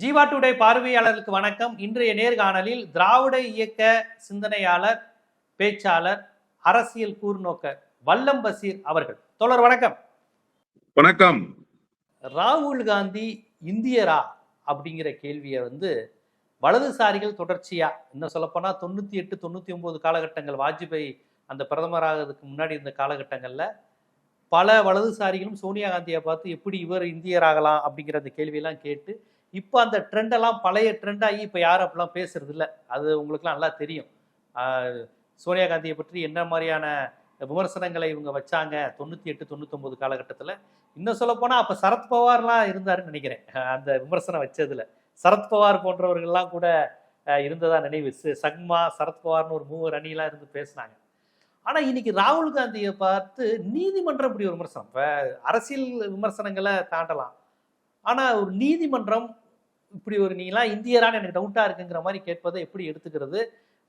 Jeeva today பார்வையாளர்களுக்கு வணக்கம். இன்றைய நேர்காணலில் திராவிட இயக்க சிந்தனையாளர் பேச்சாளர் அரசியல் கூர்நோக்கர் வல்லம் பசீர் அவர்கள். தோழர் வணக்கம். வணக்கம். ராகுல் காந்தி இந்தியரா அப்படிங்கிற கேள்வியை வந்து வலதுசாரிகள் தொடர்ச்சியா இன்னும் சொல்லப்போனா தொண்ணூத்தி எட்டு தொண்ணூத்தி ஒன்பது காலகட்டங்கள் வாஜ்பாய் அந்த பிரதமராகிறதுக்கு முன்னாடி இருந்த காலகட்டங்கள்ல பல வலதுசாரிகளும் சோனியா காந்தியை பார்த்து எப்படி இவர் இந்தியராகலாம் அப்படிங்கிற அந்த கேள்வியெல்லாம் கேட்டு இப்போ அந்த ட்ரெண்டெல்லாம் பழைய ட்ரெண்டாகி இப்போ யாரும் அப்படிலாம் பேசுறது இல்லை. அது உங்களுக்குலாம் நல்லா தெரியும். சோனியா காந்தியை பற்றி என்ன மாதிரியான விமர்சனங்களை இவங்க வச்சாங்க தொண்ணூற்றி எட்டு தொண்ணூத்தொம்பது காலகட்டத்தில். இன்னும் சொல்லப்போனால் அப்போ சரத்பவார்லாம் இருந்தாருன்னு நினைக்கிறேன். அந்த விமர்சனம் வச்சதில். சரத்பவார் போன்றவர்கள்லாம் கூட இருந்ததாக இருந்ததா நினைவு. ச- சக்மா சரத்பவார்னு ஒரு மூவர் அணியெலாம் இருந்து பேசினாங்க. ஆனால் இன்னைக்கு ராகுல் காந்தியை பார்த்து நீதிமன்றம் இப்படி ஒரு விமர்சனம். இப்போ அரசியல் விமர்சனங்களை தாண்டலாம். ஆனால் ஒரு நீதிமன்றம் இப்படி ஒரு நீலாம் இந்தியரான்னு எனக்கு டவுட்டாக இருக்குங்கிற மாதிரி கேட்பதை எப்படி எடுத்துக்கிறது?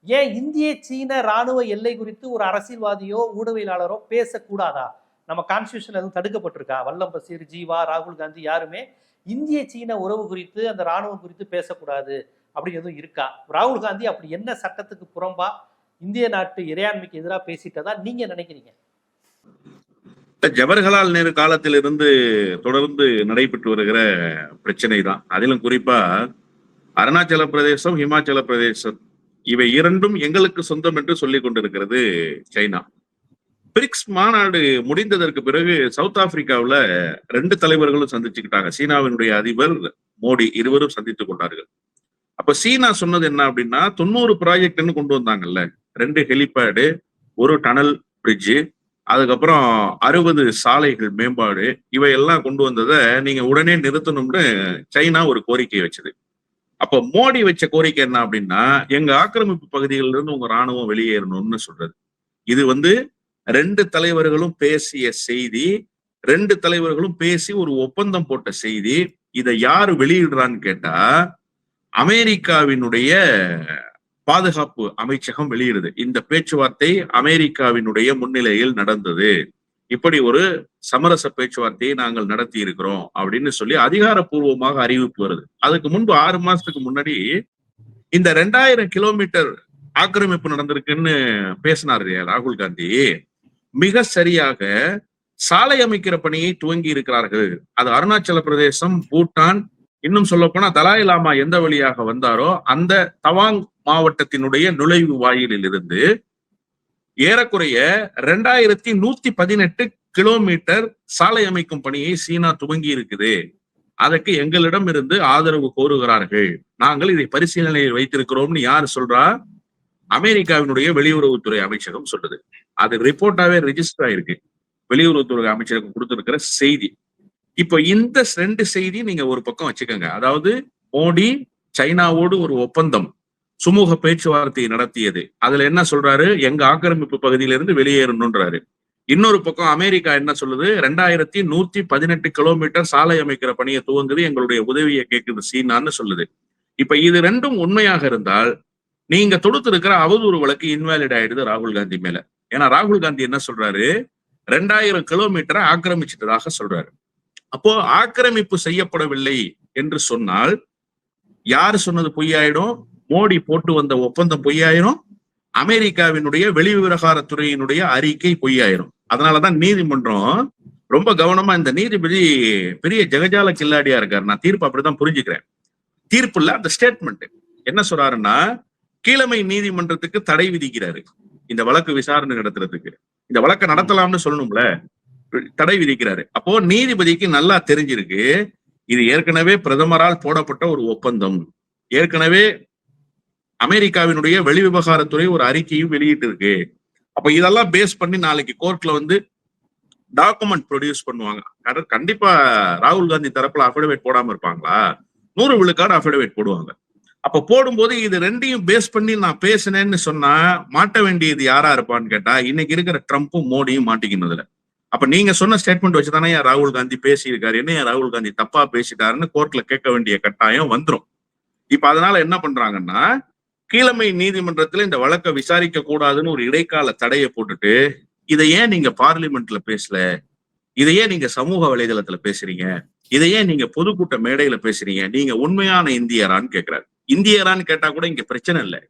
ஏன் இந்திய சீன ராணுவ எல்லை குறித்து ஒரு அரசியல்வாதியோ ஊடகவியலாளரோ பேசக்கூடாதா? நம்ம கான்ஸ்டியூஷன் எதுவும் தடுக்கப்பட்டிருக்கா? வல்லம் பசீர் ஜீவா ராகுல் காந்தி யாருமே இந்திய சீன உறவு குறித்து அந்த ராணுவம் குறித்து பேசக்கூடாது அப்படி எதுவும் இருக்கா? ராகுல் காந்தி அப்படி என்ன சட்டத்துக்கு புறம்பா இந்திய நாட்டு இறையாண்மைக்கு எதிராக பேசிட்டதா நீங்க நினைக்கிறீங்க? ஜவஹர்லால் நேரு காலத்திலிருந்து தொடர்ந்து நடைபெற்று வருகிற பிரச்சனை தான் அதிலும் குறிப்பா அருணாச்சல பிரதேசம் ஹிமாச்சல பிரதேசம் இவை இரண்டும் எங்களுக்கு சொந்தம் என்று சொல்லிக் கொண்டிருக்கிறது சைனா. பிரிக்ஸ் மாநாடு முடிந்ததற்கு பிறகு சவுத் ஆப்பிரிக்காவுல ரெண்டு தலைவர்களும் சந்திச்சுக்கிட்டாங்க. சீனாவினுடைய அதிபர் மோடி இருவரும் சந்தித்துக் கொண்டார்கள். அப்ப சீனா சொன்னது என்ன அப்படின்னா தொண்ணூறு ப்ராஜெக்ட்னு கொண்டு வந்தாங்கல்ல. ரெண்டு ஹெலிபேடு ஒரு டனல் பிரிட்ஜு அதுக்கப்புறம் அறுபது சாலைகள் மேம்பாடு இவையெல்லாம் கொண்டு வந்ததை நீங்க உடனே நிறுத்தணும்னு சைனா ஒரு கோரிக்கை வச்சது. அப்போ மோடி வச்ச கோரிக்கை என்ன அப்படின்னா எங்க ஆக்கிரமிப்பு பகுதிகளில் இருந்து உங்க ராணுவம் வெளியேறணும்னு சொல்றது. இது வந்து ரெண்டு தலைவர்களும் பேசிய செய்தி ரெண்டு தலைவர்களும் பேசி ஒரு ஒப்பந்தம் போட்ட செய்தி. இதை யாரு வெளியிடுறான்னு கேட்டா அமெரிக்காவினுடைய பாதுகாப்பு அமைச்சகம் வெளியிடுது. இந்த பேச்சுவார்த்தை அமெரிக்காவினுடைய முன்னிலையில் நடந்தது. இப்படி ஒரு சமரச பேச்சுவார்த்தையை நாங்கள் நடத்தி இருக்கிறோம் அப்படின்னு சொல்லி அதிகாரப்பூர்வமாக அறிவிப்பு வருது. அதுக்கு முன்பு ஆறு மாசத்துக்கு முன்னாடி இந்த ரெண்டாயிரம் கிலோமீட்டர் ஆக்கிரமிப்பு நடந்திருக்குன்னு பேசினார் இல்லையா ராகுல் காந்தி. மிக சரியாக சாலை அமைக்கிற பணியை துவங்கி இருக்கிறார்கள். அது அருணாச்சல பிரதேசம் பூட்டான் இன்னும் சொல்ல போனா தலாய் லாமா எந்த வழியாக வந்தாரோ அந்த தவாங் மாவட்டத்தினுடைய நுழைவு வாயிலில் இருந்து ஏறக்குறைய ரெண்டாயிரத்தி நூத்தி பதினெட்டு கிலோமீட்டர் சாலை அமைக்கும் பணியை சீனா துவங்கி இருக்குது. அதற்கு எங்களிடம் இருந்து ஆதரவு கோருகிறார்கள். நாங்கள் இதை பரிசீலனையில் வைத்திருக்கிறோம்னு யார் சொல்றா? அமெரிக்காவினுடைய வெளியுறவுத்துறை அமைச்சகம் சொல்றது அது ரிப்போர்ட்டாவே ரெஜிஸ்டர் ஆயிருக்கு. வெளியுறவுத்துறை அமைச்சகம் கொடுத்திருக்கிற செய்தி. இப்ப இந்த ரெண்டு செய்தி நீங்க ஒரு பக்கம் வச்சுக்கோங்க. அதாவது மோடி சைனாவோடு ஒரு ஒப்பந்தம் சுமூக பேச்சுவார்த்தை நடத்தியது. அதுல என்ன சொல்றாரு? எங்க ஆக்கிரமிப்பு பகுதியிலிருந்து வெளியேறணும்ன்றாரு. இன்னொரு பக்கம் அமெரிக்கா என்ன சொல்லுது? ரெண்டாயிரத்தி நூத்தி பதினெட்டு கிலோமீட்டர் சாலை அமைக்கிற பணியை துவங்குது எங்களுடைய உதவியை கேட்குது சீனான்னு சொல்லுது. இப்ப இது ரெண்டும் உண்மையாக இருந்தால் நீங்க தொடுத்திருக்கிற அவதூறு வழக்கு இன்வாலிட் ஆயிடுது ராகுல் காந்தி மேல. ஏன்னா ராகுல் காந்தி என்ன சொல்றாரு? ரெண்டாயிரம் கிலோமீட்டரை ஆக்கிரமிச்சிட்டதாக சொல்றாரு. அப்போ ஆக்கிரமிப்பு செய்யப்படவில்லை என்று சொன்னால் யார் சொன்னது பொய்யாயிடும்? மோடி போட்டு வந்த ஒப்பந்தம் பொய்யாயிரும். அமெரிக்காவினுடைய வெளிவிவகாரத்துறையினுடைய அறிக்கை பொய்யாயிரும். அதனாலதான் நீதிமன்றம் ரொம்ப கவனமா இந்த நீதிபதி பெரிய ஜெகஜால கில்லாடியா இருக்காரு. நான் தீர்ப்பு அப்படிதான் புரிஞ்சுக்கிறேன். தீர்ப்புல அந்த ஸ்டேட்மெண்ட் என்ன சொல்றாருன்னா கீழமை நீதிமன்றத்துக்கு தடை விதிக்கிறாரு. இந்த வழக்கு விசாரணை நடத்துறதுக்கு. இந்த வழக்கை நடத்தலாம்னு சொல்லணும்ல. தடை விதிக்கிறாரு. அப்போ நீதிபதிக்கு நல்லா தெரிஞ்சிருக்கு. இது ஏற்கனவே பிரதமரால் போடப்பட்ட ஒரு ஒப்பந்தம். ஏற்கனவே அமெரிக்காவினுடைய வெளிவிவகாரத்துறை ஒரு அறிக்கையும் வெளியிட்டு இருக்கு அப்ப இதெல்லாம் பேஸ் பண்ணி நாளைக்கு கோர்ட்ல வந்து டாக்குமெண்ட் ப்ரொடியூஸ் பண்ணுவாங்க. கண்டிப்பா ராகுல் காந்தி தரப்புல அஃபிடவிட் போடாம இருப்பாங்களா? நூறு விழுக்காடு அஃபிடவிட் போடுவாங்க. அப்ப போடும்போது இது ரெண்டையும் பேஸ் பண்ணி நான் பேசினேன்னு சொன்னா மாட்ட வேண்டியது யாரா இருப்பான்னு கேட்டா இன்னைக்கு இருக்கிற ட்ரம்ப்பும் மோடியும் மாட்டிக்கினதுல. அப்ப நீங்க சொன்ன ஸ்டேட்மெண்ட் வச்சுதானே ஏன் ராகுல் காந்தி பேசியிருக்காரு? என்ன ஏன் ராகுல் காந்தி தப்பா பேசிட்டாருன்னு கோர்ட்ல கேட்க வேண்டிய கட்டாயம் வந்துடும் இப்ப அதனால என்ன பண்றாங்கன்னா கீழமை நீதிமன்றத்துல இந்த வழக்கை விசாரிக்க கூடாதுன்னு ஒரு இடைக்கால தடையை போட்டுட்டு இதை ஏன் நீங்க பார்லிமெண்ட்ல பேசல? இதை ஏன் நீங்க சமூக வலைதளத்துல பேசுறீங்க? இதையே நீங்க பொதுக்கூட்ட மேடையில பேசுறீங்க? நீங்க உண்மையான இந்தியரான்னு கேக்குறாரு. இந்தியரான்னு கேட்டா கூட இங்க பிரச்சனை இல்லை.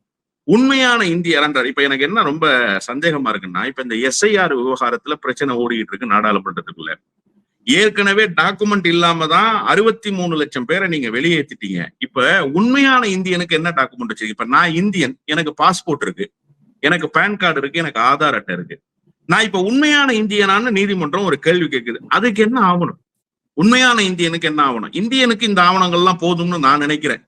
உண்மையான இந்திய அரண்டர் இப்ப எனக்கு என்ன ரொம்ப சந்தேகமா இருக்குன்னா இப்ப இந்த எஸ்ஐஆர் விவகாரத்துல பிரச்சனை ஓடிக்கிட்டு இருக்கு நாடாளுமன்றத்துக்குள்ள. ஏற்கனவே டாக்குமெண்ட் இல்லாம தான் அறுபத்தி மூணு லட்சம் பேரை நீங்க வெளியேற்றிட்டீங்க இப்ப உண்மையான இந்தியனுக்கு என்ன டாக்குமெண்ட் வச்சிருக்கீங்க இப்ப நான் இந்தியன் எனக்கு பாஸ்போர்ட் இருக்கு. எனக்கு பேன் கார்டு இருக்கு எனக்கு ஆதார் அட்டை இருக்கு. நான் இப்ப உண்மையான இந்தியனான்னு நீதிமன்றம் ஒரு கேள்வி கேட்குது அதுக்கு என்ன ஆகணும்? உண்மையான இந்தியனுக்கு என்ன ஆகணும்? இந்தியனுக்கு இந்த ஆவணங்கள்லாம் போதும்னு நான் நினைக்கிறேன்.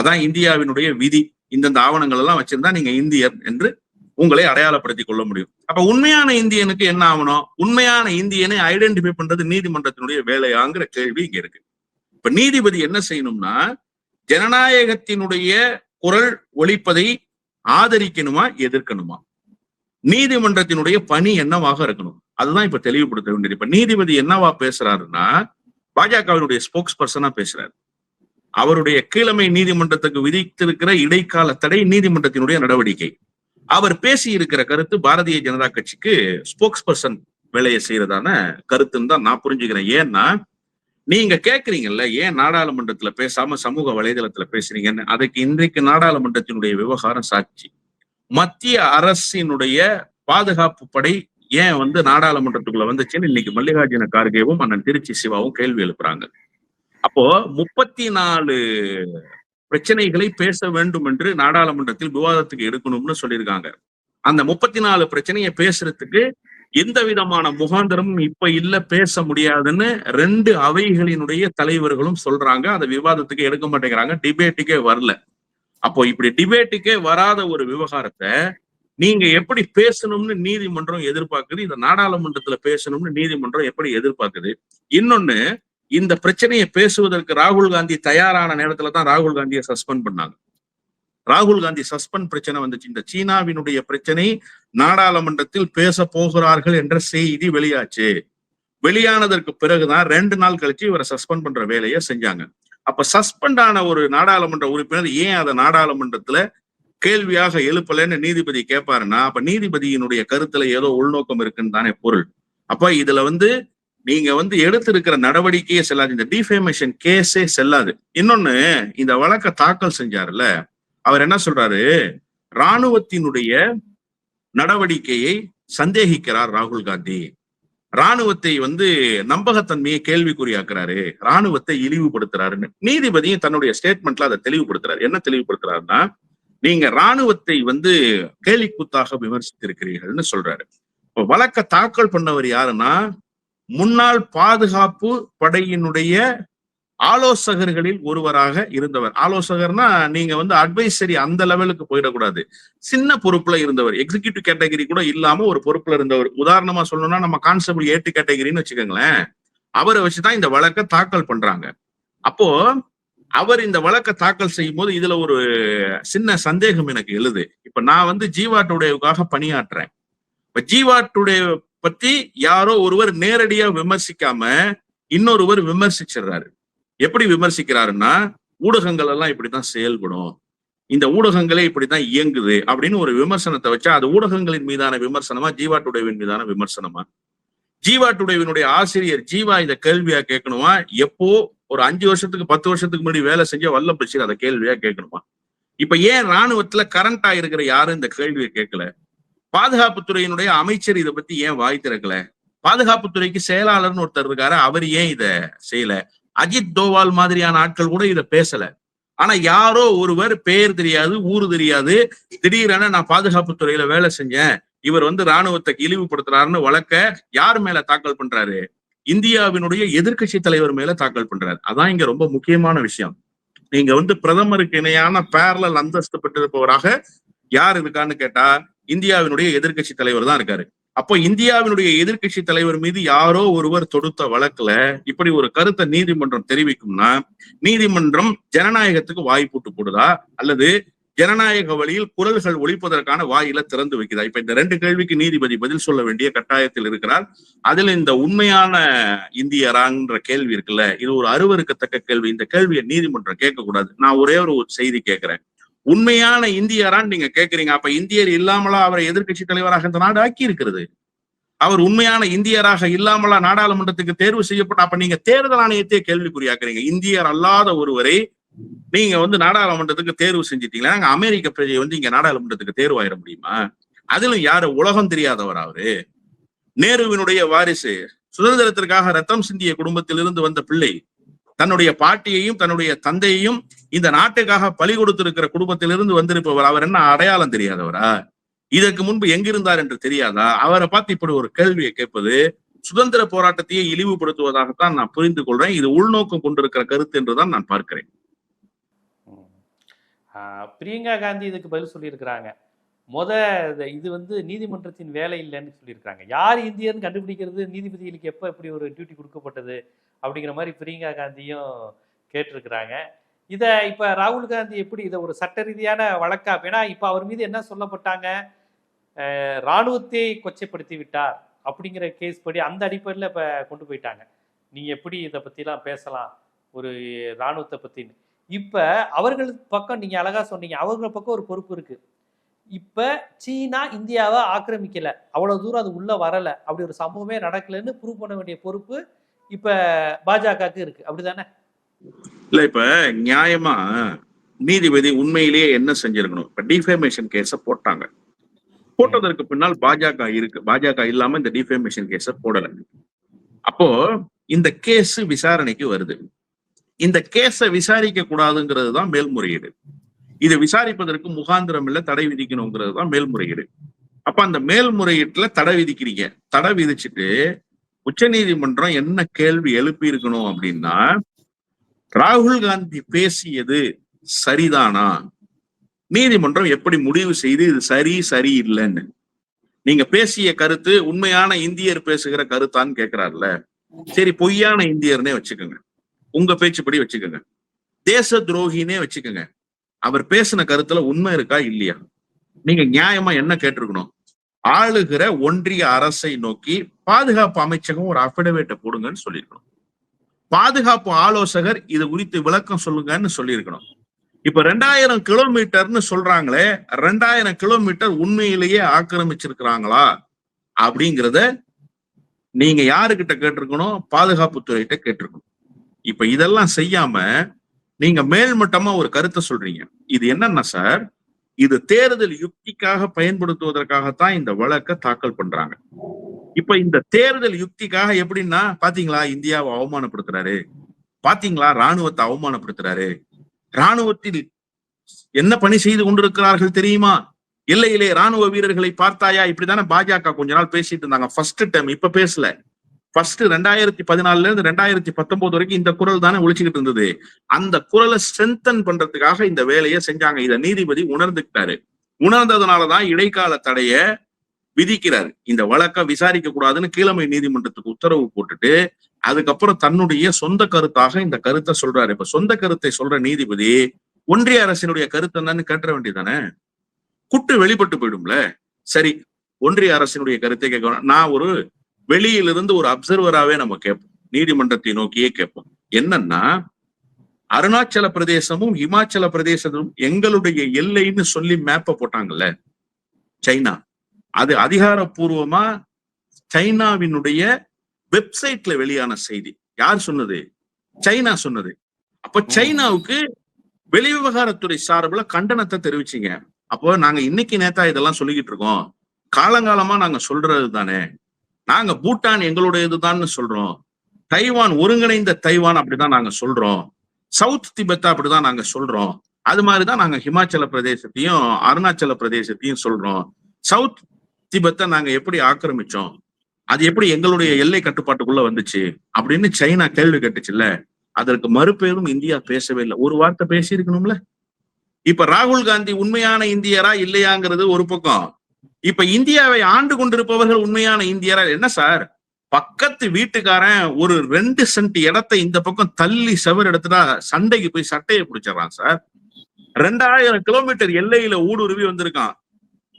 அதான் இந்தியாவினுடைய விதி. இந்தந்த ஆவணங்கள் எல்லாம் வச்சிருந்தா நீங்க இந்தியர் என்று உங்களை அடையாளப்படுத்திக் கொள்ள முடியும். அப்ப உண்மையான இந்தியனுக்கு என்ன ஆகணும் உண்மையான இந்தியனை ஐடென்டிஃபை பண்றது நீதிமன்றத்தினுடைய வேலையாங்கிற கேள்வி இங்க இருக்கு. இப்ப நீதிபதி என்ன செய்யணும்னா ஜனநாயகத்தினுடைய குரல் ஒழிப்பதை ஆதரிக்கணுமா எதிர்க்கணுமா? நீதிமன்றத்தினுடைய பணி என்னவாக இருக்கணும்? அதுதான் இப்ப தெளிவுபடுத்த வேண்டியது. இப்ப நீதிபதி என்னவா பேசுறாருன்னா பாஜகவினுடைய ஸ்போக்ஸ் பர்சனா பேசுறாரு. அவருடைய கீழமை நீதிமன்றத்துக்கு விதித்திருக்கிற இடைக்கால தடை நீதிமன்றத்தினுடைய நடவடிக்கை. அவர் பேசி இருக்கிற கருத்து பாரதிய ஜனதா கட்சிக்கு ஸ்போக்ஸ் பர்சன் வேலையை செய்யறதான கருத்துன்னு தான் நான் புரிஞ்சுக்கிறேன். ஏன்னா நீங்க கேக்குறீங்கல்ல ஏன் நாடாளுமன்றத்துல பேசாம சமூக வலைதளத்துல பேசுறீங்கன்னு? அதுக்கு இன்றைக்கு நாடாளுமன்றத்தினுடைய விவகாரம் சாட்சி. மத்திய அரசினுடைய பாதுகாப்பு படை ஏன் வந்து நாடாளுமன்றத்துக்குள்ள வந்துச்சுன்னு இன்னைக்கு மல்லிகார்ஜுன கார்கேவும் அண்ணன் திருச்சி சிவாவும் கேள்வி எழுப்புறாங்க. அப்போ முப்பத்தி நாலு பிரச்சனைகளை பேச வேண்டும் என்று நாடாளுமன்றத்தில் விவாதத்துக்கு எடுக்கணும்னு சொல்லியிருக்காங்க. அந்த முப்பத்தி நாலு பிரச்சனையை பேசுறதுக்கு எந்த விதமான முகாந்திரமும் இப்ப இல்ல பேச முடியாதுன்னு ரெண்டு அவைகளினுடைய தலைவர்களும் சொல்றாங்க. அதை விவாதத்துக்கு எடுக்க மாட்டேங்கிறாங்க. டிபேட்டுக்கே வரல. அப்போ இப்படி டிபேட்டுக்கே வராத ஒரு விவகாரத்தை நீங்க எப்படி பேசணும்னு நீதிமன்றம் எதிர்பார்க்குது? இந்த நாடாளுமன்றத்துல பேசணும்னு நீதிமன்றம் எப்படி எதிர்பார்க்குது? இன்னொன்னு இந்த பிரச்சனையை பேசுவதற்கு ராகுல் காந்தி தயாரான நேரத்துல தான் ராகுல் காந்தியை சஸ்பெண்ட் பண்ணாங்க. ராகுல் காந்தி சஸ்பெண்ட் பிரச்சனை வந்துச்சு. இந்த சீனாவினுடைய பிரச்சனை நாடாளுமன்றத்தில் பேச போகிறார்கள் என்ற செய்தி வெளியாச்சு. வெளியானதற்கு பிறகுதான் ரெண்டு நாள் கழிச்சு இவரை சஸ்பெண்ட் பண்ற வேலையை செஞ்சாங்க. அப்ப சஸ்பெண்ட் ஆன ஒரு நாடாளுமன்ற உறுப்பினர் ஏன் அதை நாடாளுமன்றத்துல கேள்வியாக எழுப்பலன்னு நீதிபதி கேட்பாருன்னா அப்ப நீதிபதியினுடைய கருத்துல ஏதோ உள்நோக்கம் இருக்குன்னு தானே பொருள். அப்ப இதுல வந்து நீங்க வந்து எடுத்திருக்கிற நடவடிக்கையே செல்லாது. இந்த டிஃபேமேஷன் கேஸே செல்லாது. இன்னொன்னு இந்த வழக்க தாக்கல் செஞ்சாருல அவர் என்ன சொல்றாரு? ராணுவத்தினுடைய நடவடிக்கையை சந்தேகிக்கிறார் ராகுல் காந்தி. ராணுவத்தை வந்து நம்பகத்தன்மையை கேள்விக்குறியாக்குறாரு. ராணுவத்தை இழிவுபடுத்துறாருன்னு. நீதிபதியும் தன்னுடைய ஸ்டேட்மெண்ட்ல அதை தெளிவுபடுத்துறாரு. என்ன தெளிவுபடுத்துறாருன்னா நீங்க ராணுவத்தை வந்து கேலிக்குத்தாக விமர்சித்திருக்கிறீர்கள்னு சொல்றாரு. இப்ப வழக்க தாக்கல் பண்ணவர் யாருன்னா முன்னாள் பாதுகாப்பு படையினுடைய ஆலோசகர்களில் ஒருவராக இருந்தவர். ஆலோசகர்னா நீங்க வந்து அட்வைசரி அந்த லெவலுக்கு போயிடக்கூடாது. சின்ன பொறுப்புல இருந்தவர். எக்ஸிக்யூட்டிவ் கேட்டகரி கூட இல்லாம ஒரு பொறுப்புல இருந்தவர். உதாரணமா சொல்லணும்னா நம்ம கான்ஸ்டபிள் ஏட்டு கேட்டகரின்னு வச்சுக்கோங்களேன். அவரை வச்சுதான் இந்த வழக்கை தாக்கல் பண்றாங்க. அப்போ அவர் இந்த வழக்கை தாக்கல் செய்யும் போது இதுல ஒரு சின்ன சந்தேகம் எனக்கு எழுது. இப்ப நான் வந்து ஜீவா டுடேவுக்காக பணியாற்றுறேன் இப்ப ஜீவா டுடே பத்தி யாரோ ஒருவர் நேரடியா விமர்சிக்காம இன்னொருவர் விமர்சிச்சிடுறாரு. எப்படி விமர்சிக்கிறாருன்னா ஊடகங்கள் எல்லாம் இப்படித்தான் செயல்படும். இந்த ஊடகங்களே இப்படித்தான் இயங்குது அப்படின்னு ஒரு விமர்சனத்தை வச்சா அது ஊடகங்களின் மீதான விமர்சனமா ஜீவா டுடேவின் மீதான விமர்சனமா? ஜீவா டுடேவினுடைய ஆசிரியர் ஜீவா இந்த கேள்வியா கேட்கணுமா? எப்போ ஒரு அஞ்சு வருஷத்துக்கு பத்து வருஷத்துக்கு முன்னாடி வேலை செஞ்ச வல்ல பிரச்சனை அதை கேள்வியா கேட்கணுமா? இப்ப ஏன் ராணுவத்துல கரண்ட் ஆயிருக்கிற யாரும் இந்த கேள்வியை கேட்கல? பாதுகாப்புத்துறையினுடைய அமைச்சர் இதை பத்தி ஏன் வாய் திறக்கல? பாதுகாப்புத்துறைக்கு செயலாளர்னு ஒருத்தர் இருக்காரு அவர் ஏன் இத செய்யல? அஜித் தோவால் மாதிரியான ஆட்கள் கூட இத பேசல. ஆனா யாரோ ஒருவர் பெயர் தெரியாது ஊரு தெரியாது. திடீரென நான் பாதுகாப்புத்துறையில வேலை செஞ்சேன் இவர் வந்து ராணுவத்தை இழிவுபடுத்துறாருன்னு வழக்க யார் மேல தாக்கல் பண்றாரு? இந்தியாவினுடைய எதிர்கட்சி தலைவர் மேல தாக்கல் பண்றாரு. அதான் இங்க ரொம்ப முக்கியமான விஷயம். நீங்க வந்து பிரதமருக்கு இணையான பேரலல் அந்தஸ்து பெற்றிருப்பவராக யார் இருக்கான்னு கேட்டா இந்தியாவினுடைய எதிர்கட்சி தலைவர் தான் இருக்காரு. அப்போ இந்தியாவினுடைய எதிர்கட்சி தலைவர் மீது யாரோ ஒருவர் தொடுத்த வழக்குல இப்படி ஒரு கருத்தை நீதிமன்றம் தெரிவிக்கும்னா நீதிமன்றம் ஜனநாயகத்துக்கு வாய்ப்பூட்டு போடுதா? அல்லது ஜனநாயக வழியில் குரல்கள் ஒழிப்பதற்கான வாயில திறந்து வைக்குதா? இப்ப இந்த ரெண்டு கேள்விக்கு நீதிபதி பதில் சொல்ல வேண்டிய கட்டாயத்தில் இருக்கிறார். அதுல இந்த உண்மையான இந்தியரான்ற கேள்வி இருக்குல்ல இது ஒரு அருவருக்கத்தக்க கேள்வி. இந்த கேள்வியை நீதிமன்றம் கேட்கக்கூடாது. நான் ஒரே ஒரு செய்தி கேட்கிறேன். உண்மையான இந்தியரான்னு நீங்க கேக்குறீங்க. அப்ப இந்தியர் இல்லாமலா அவரை எதிர்கட்சி தலைவராக இந்த நாடு ஆக்கி இருக்கிறது அவர் உண்மையான இந்தியராக இல்லாமலா நாடாளுமன்றத்துக்கு தேர்வு செய்யப்பட்ட அப்ப நீங்க தேர்தல் ஆணையத்தையே கேள்விக்குறியாக்குறீங்க. இந்தியர் அல்லாத ஒருவரை நீங்க வந்து நாடாளுமன்றத்துக்கு தேர்வு செஞ்சிட்டீங்களா நாங்க அமெரிக்க பிரஜை வந்து இங்க நாடாளுமன்றத்துக்கு தேர்வாயிட முடியுமா? அதிலும் யாரு? உலகம் தெரியாதவர் அவரு. நேருவினுடைய வாரிசு. சுதந்திரத்திற்காக ரத்தம் சிந்திய குடும்பத்திலிருந்து வந்த பிள்ளை. தன்னுடைய பாட்டியையும் தன்னுடைய தந்தையையும் இந்த நாட்டுக்காக பலி கொடுத்திருக்கிற குடும்பத்திலிருந்து வந்திருப்பவர். அவர் என்ன அடையாளம் தெரியாதவரா? இதற்கு முன்பு எங்கிருந்தார் என்று தெரியாதா? அவரை பார்த்து இப்படி ஒரு கேள்வியை கேட்பது சுதந்திர போராட்டத்தையே இழிவுபடுத்துவதாகத்தான் நான் புரிந்து கொள்றேன். இது உள்நோக்கம் கொண்டிருக்கிற கருத்து என்றுதான் நான் பார்க்கிறேன். ஆஹ் பிரியங்கா காந்தி இதுக்கு பதில் சொல்லியிருக்கிறாங்க. முத இது- இது வந்து நீதிமன்றத்தின் வேலை இல்லைன்னு சொல்லியிருக்கிறாங்க. யார் இந்தியர்னு கண்டுபிடிக்கிறது? நீதிபதிகளுக்கு எப்போ இப்படி ஒரு டியூட்டி கொடுக்கப்பட்டது? அப்படிங்கிற மாதிரி பிரியங்கா காந்தியும் கேட்டிருக்கிறாங்க. இதை இப்போ ராகுல் காந்தி எப்படி இதை ஒரு சட்ட ரீதியான வழக்கா ஏன்னா இப்போ அவர் மீது என்ன சொல்லப்பட்டாங்க? இராணுவத்தை ராணுவத்தை கொச்சைப்படுத்தி விட்டார் அப்படிங்கிற கேஸ் படி அந்த அடிப்படையில் இப்போ கொண்டு போயிட்டாங்க. நீங்கள் எப்படி இதை பற்றிலாம் பேசலாம்? ஒரு ராணுவத்தை பற்றின்னு இப்போ அவர்கள் பக்கம் நீங்கள் அழகாக சொன்னீங்க. அவர்கள் பக்கம் ஒரு பொறுப்பு இருக்குது இப்போ சீனா இந்தியாவை ஆக்கிரமிக்கலை. அவ்வளோ தூரம் அது உள்ளே வரலை. அப்படி ஒரு சம்பவமே நடக்கலைன்னு ப்ரூவ் பண்ண வேண்டிய பொறுப்பு இப்ப பாஜகவுக்கு இருக்கு. அப்படிதானே? இல்ல இப்ப நியாயமா நீதிபதி உண்மையிலேயே என்ன செஞ்சிருக்கணும்? இப்ப டிஃபேமேஷன் கேஸ போட்டாங்க. போட்டதற்கு பின்னால் பாஜக இருக்கு. பாஜக இல்லாம இந்த டிஃபேமேஷன் கேஸ போடல. அப்போ இந்த கேஸ் விசாரணைக்கு வருது. இந்த கேஸ விசாரிக்க கூடாதுங்கிறது தான் மேல்முறையீடு. இதை விசாரிப்பதற்கு முகாந்திரம் இல்ல தடை விதிக்கணுங்கிறது தான் மேல்முறையீடு. அப்ப அந்த மேல்முறையீட்டுல தடை விதிக்கிறீங்க. தடை விதிச்சுட்டு உச்சநீதிமன்றம் என்ன கேள்வி எழுப்பி இருக்கணும் அப்படின்னா ராகுல் காந்தி பேசியது சரிதானா? நீதிமன்றம் எப்படி முடிவு செய்து இது சரி சரி இல்லைன்னு? நீங்க பேசிய கருத்து உண்மையான இந்தியர் பேசுகிற கருத்தான்னு கேட்கிறாருல சரி பொய்யான இந்தியர்னே வச்சுக்கோங்க. உங்க பேச்சுப்படி வச்சுக்கோங்க. தேச துரோகினே வச்சுக்கோங்க. அவர் பேசின கருத்துல உண்மை இருக்கா இல்லையா? நீங்க நியாயமா என்ன கேட்டிருக்கணும்? ஆளுகிற ஒன்றிய அரசை நோக்கி பாதுகாப்பு அமைச்சகம் ஒரு அபிடவேட்டை போடுங்கன்னு சொல்லியிருக்கணும். பாதுகாப்பு ஆலோசகர் இது குறித்து விளக்கம் சொல்லுங்கன்னு சொல்லியிருக்கணும். இப்ப ரெண்டாயிரம் கிலோமீட்டர்னு சொல்றாங்களே ரெண்டாயிரம் கிலோமீட்டர் உண்மையிலேயே ஆக்கிரமிச்சிருக்கிறாங்களா? அப்படிங்கிறத நீங்க யாருக்கிட்ட கேட்டிருக்கணும்? பாதுகாப்புத்துறையிட்ட கேட்டிருக்கணும். இப்ப இதெல்லாம் செய்யாம நீங்க மேல்மட்டமா ஒரு கருத்தை சொல்றீங்க. இது என்னன்னா சார் இது தேர்தல் யுக்திக்காக பயன்படுத்துவதற்காகத்தான் இந்த வழக்கை தாக்கல் பண்றாங்க. இப்ப இந்த தேர்தல் யுக்திக்காக எப்படின்னா பாத்தீங்களா இந்தியாவை அவமானப்படுத்துறாரு. பாத்தீங்களா ராணுவத்தை அவமானப்படுத்துறாரு. ராணுவத்தில் என்ன பணி செய்து கொண்டிருக்கிறார்கள் தெரியுமா? எல்லையிலே ராணுவ வீரர்களை பார்த்தாயா? இப்படிதானே பாஜக கொஞ்ச நாள் பேசிட்டு இருந்தாங்க. ஃபர்ஸ்ட் டைம் இப்ப பேசல. ஃபர்ஸ்ட் ரெண்டாயிரத்தி பதினாலுல இருந்து ரெண்டாயிரத்தி பத்தொன்பது வரைக்கும் இந்த குரல் தானே ஒழிச்சுக்கிட்டு இருந்தது. அந்த குரலை ஸ்ட்ரென்தன் பண்றதுக்காக இந்த வேலையை செஞ்சாங்க. இத நீதிபதி உணர்ந்துக்கிட்டாரு. உணர்ந்ததுனாலதான் இடைக்கால தடைய விதிக்கிறார். இந்த வழக்கை விசாரிக்க கூடாதுன்னு கீழமை நீதிமன்றத்துக்கு உத்தரவு போட்டுட்டு அதுக்கப்புறம் தன்னுடைய சொந்த கருத்தாக இந்த கருத்தை சொல்றாரு. இப்ப சொந்த கருத்தை சொல்ற நீதிபதி ஒன்றிய அரசினுடைய கருத்து என்னன்னு கேட்டுற வேண்டியதானே குட்டு வெளிப்பட்டு போயிடும்ல. சரி ஒன்றிய அரசினுடைய கருத்தை கேட்க நான் ஒரு வெளியிலிருந்து ஒரு அப்சர்வராவே நம்ம கேட்போம். நீதிமன்றத்தை நோக்கியே கேட்போம். என்னன்னா அருணாச்சல பிரதேசமும் இமாச்சல பிரதேசமும் எங்களுடைய எல்லைன்னு சொல்லி மேப்ப போட்டாங்கல்ல சைனா. அது அதிகாரப்பூர்வமா சைனாவினுடைய வெப்சைட்ல வெளியான செய்தி. யார் சொன்னது? சைனா சொன்னது. அப்ப சைனாவுக்கு வெளிவிவகாரத்துறை சார்பில் கண்டனத்தை தெரிவிச்சீங்க. அப்போ நாங்க இன்னைக்கு நேத்தா இதெல்லாம் சொல்லிக்கிட்டு இருக்கோம். காலங்காலமா நாங்க சொல்றது தானே. நாங்க பூட்டான் எங்களுடையதுதான்னு சொல்றோம். தைவான் ஒருங்கிணைந்த தைவான் அப்படிதான் நாங்க சொல்றோம். சவுத் திபெத்தா அப்படிதான் நாங்க சொல்றோம். அது மாதிரிதான் நாங்க ஹிமாச்சல பிரதேசத்தையும் அருணாச்சல பிரதேசத்தையும் சொல்றோம். சவுத் திபெத்தை நாங்க எப்படி ஆக்கிரமிச்சோம்? அது எப்படி எங்களுடைய எல்லை கட்டுப்பாட்டுக்குள்ள வந்துச்சு? அப்படின்னு சைனா கேள்வி கேட்டுச்சுல்ல. அதற்கு மறுபேரும் இந்தியா பேசவே இல்லை. ஒரு வார்த்தை பேசியிருக்கணும்ல? இப்ப ராகுல் காந்தி உண்மையான இந்தியரா இல்லையாங்கிறது ஒரு பக்கம். இப்ப இந்தியாவை ஆண்டு கொண்டிருப்பவர்கள் உண்மையான இந்தியரா? என்ன சார்? பக்கத்து வீட்டுக்காரன் ஒரு ரெண்டு சென்ட் இடத்தை இந்த பக்கம் தள்ளி செவர் எடுத்துட்டா சண்டைக்கு போய் சட்டையை பிடிச்சிடறான் சார். ரெண்டாயிரம் கிலோமீட்டர் எல்லையில ஊடுருவி வந்திருக்கான்.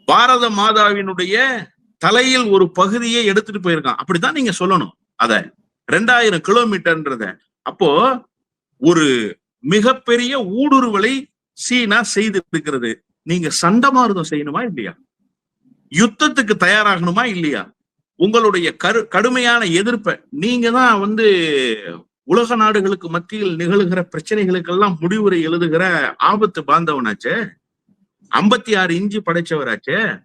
பாரத மாதாவினுடைய தலையில் ஒரு பகுதியை எடுத்துட்டு போயிருக்கான். அப்படிதான் நீங்க சொல்லணும். அத ரெண்டாயிரம் கிலோமீட்டர்ன்றத. அப்போ ஒரு மிகப்பெரிய ஊடுருவலை சீனா செய்திருக்கிறது. நீங்க சண்டமாருதம் செய்யணுமா இல்லையா? யுத்தத்துக்கு தயாராகணுமா இல்லையா? உங்களுடைய கரு கடுமையான எதிர்ப்பை நீங்க தான் வந்து உலக நாடுகளுக்கு மத்தியில் நிகழுகிற பிரச்சனைகளுக்கெல்லாம் முடிவுரை எழுதுகிற ஆபத்து பாந்தவனாச்சே? ஐம்பத்தி ஆறு இஞ்சி படைச்சவராச்சே?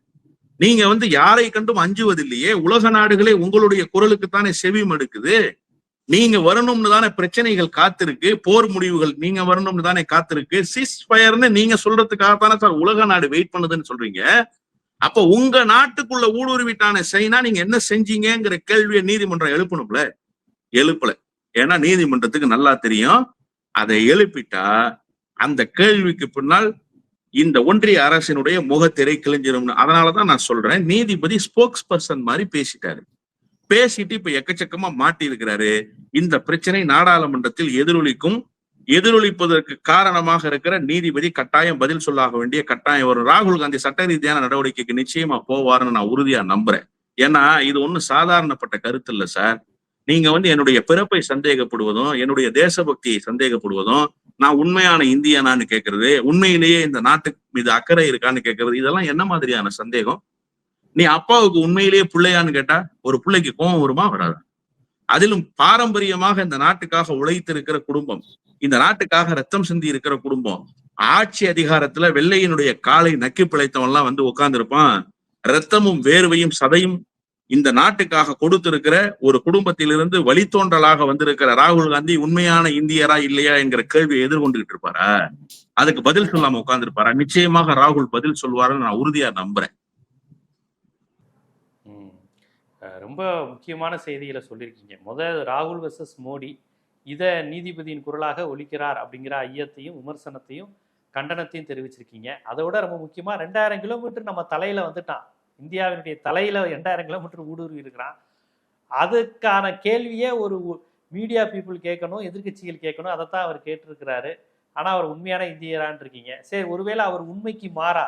நீங்க வந்து யாரை கண்டும் அஞ்சுவதில்லையே? உலக நாடுகளே உங்களுடைய குரலுக்கு தானே செவி மடுக்குது நீங்க வரணும்னு தானே பிரச்சனைகள் காத்திருக்கு போர் முடிவுகள் நீங்க வரணும்னு தானே காத்திருக்கு. சிஸ் ஃபயர்னு நீங்க சொல்றதுக்காக தானே சார் உலக நாடு வெயிட் பண்ணுதுன்னு சொல்றீங்க. அப்ப உங்க நாட்டுக்குள்ள ஊடுருவிட்டான சைனா நீங்க என்ன செஞ்சீங்கங்கிற கேள்வியை நீதிமன்றம் எழுப்பணும்ல? எழுப்பல. ஏன்னா நீதிமன்றத்துக்கு நல்லா தெரியும். அதை எழுப்பிட்டா அந்த கேள்விக்கு பின்னால் இந்த ஒன்றிய அரசினுடைய முகத்திரை கிழிஞ்சிரும்னு. அதனாலதான் நான் சொல்றேன் நீதிபதி ஸ்போக்ஸ் பர்சன் மாதிரி பேசிட்டாரு. பேசிட்டு இப்ப எக்கச்சக்கமா மாட்டி இருக்கிறாரு இந்த பிரச்சனை நாடாளுமன்றத்தில் எதிரொலிக்கும். எதிரொலிப்பதற்கு காரணமாக இருக்கிற நீதிபதி கட்டாயம் பதில் சொல்லாக வேண்டிய கட்டாயம். வரும் ராகுல் காந்தி சட்ட ரீதியான நடவடிக்கைக்கு நிச்சயமா போவாருன்னு நான் உறுதியா நம்புறேன். ஏன்னா இது ஒண்ணும் சாதாரணப்பட்ட கருத்து இல்ல சார். நீங்க வந்து என்னுடைய பிறப்பை சந்தேகப்படுவதும் என்னுடைய தேசபக்தியை சந்தேகப்படுவதும் நான் உண்மையான இந்தியனான்னு கேட்கறது உண்மையிலேயே இந்த நாட்டுக்கு மீது அக்கறை இருக்கான்னு கேட்கறது இதெல்லாம் என்ன மாதிரியான சந்தேகம்? நீ அப்பாவுக்கு உண்மையிலேயே பிள்ளையான்னு கேட்டா ஒரு பிள்ளைக்கு கோபம் வருமா? வராதா? அதிலும் பாரம்பரியமாக இந்த நாட்டுக்காக உழைத்திருக்கிற குடும்பம் இந்த நாட்டுக்காக ரத்தம் சிந்தி இருக்கிற குடும்பம் ஆட்சி அதிகாரத்துல வெள்ளையினுடைய காலை நக்கி பிழைத்தவன்லாம் வந்து உட்கார்ந்திருப்பான் ரத்தமும் வேர்வையும் சதையும் இந்த நாட்டுக்காக கொடுத்திருக்கிற ஒரு குடும்பத்திலிருந்து வழித்தோன்றலாக வந்திருக்கிற ராகுல் காந்தி உண்மையான இந்தியரா இல்லையா என்கிற கேள்வியை எதிர்கொண்டுகிட்டு இருப்பாரா? அதுக்கு பதில் சொல்லாம உட்கார்ந்துருப்பாரா நிச்சயமாக ராகுல் பதில் சொல்வாருன்னு நான் உறுதியா நம்புறேன். ரொம்ப முக்கியமான செய்திகளை சொல்லியிருக்கீங்க. முதல் ராகுல் வெர்சஸ் மோடி இதை நீதிபதியின் குரலாக ஒலிக்கிறார் அப்படிங்கிற ஐயத்தையும் விமர்சனத்தையும் கண்டனத்தையும் தெரிவிச்சிருக்கீங்க. அதை விட ரொம்ப முக்கியமாக ரெண்டாயிரம் கிலோமீட்டர் நம்ம தலையில் வந்துட்டான். இந்தியாவினுடைய தலையில் ரெண்டாயிரம் கிலோமீட்டர் ஊடுருவி இருக்கிறான். அதுக்கான கேள்வியே ஒரு மீடியா பீப்புள் கேட்கணும் எதிர்க்கட்சிகள் கேட்கணும். அதைத்தான் அவர் கேட்டிருக்கிறாரு. ஆனால் அவர் உண்மையான இந்தியரான் இருக்கீங்க. சரி ஒருவேளை அவர் உண்மைக்கு மாறா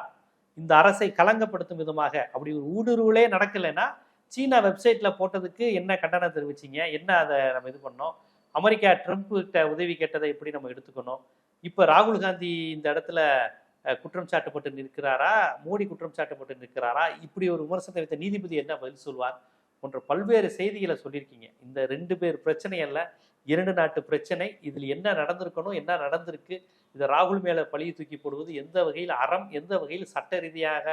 இந்த அரசை கலங்கப்படுத்தும் விதமாக அப்படி ஒரு ஊடுருவலே நடக்கலைன்னா சீனா வெப்சைட்ல போட்டதுக்கு என்ன கண்டனம் தெரிவிச்சீங்க? என்ன அதை நம்ம இது பண்ணோம்? அமெரிக்கா ட்ரம்ப் கிட்ட உதவி கேட்டதை எப்படி நம்ம எடுத்துக்கணும்? இப்போ ராகுல் காந்தி இந்த இடத்துல குற்றம் சாட்டப்பட்டு நிற்கிறாரா? மோடி குற்றம் சாட்டப்பட்டு நிற்கிறாரா? இப்படி ஒரு விமர்சனத்தை வைத்த நீதிபதி என்ன பதில் சொல்வார்? போன்ற பல்வேறு செய்திகளை சொல்லியிருக்கீங்க. இந்த ரெண்டு பேர் பிரச்சனை அல்ல இரண்டு நாட்டு பிரச்சனை. இதில் என்ன நடந்திருக்கணும்? என்ன நடந்திருக்கு? இதை ராகுல் மேலே பழியை தூக்கி போடுவது எந்த வகையில் அறம் எந்த வகையில் சட்ட ரீதியாக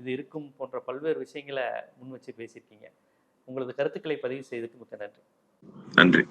இது இருக்கும் போன்ற பல்வேறு விஷயங்களை முன் வச்சு பேசியிருக்கீங்க. உங்களது கருத்துக்களை பதிவு செய்ததுக்கு மிக்க நன்றி. நன்றி.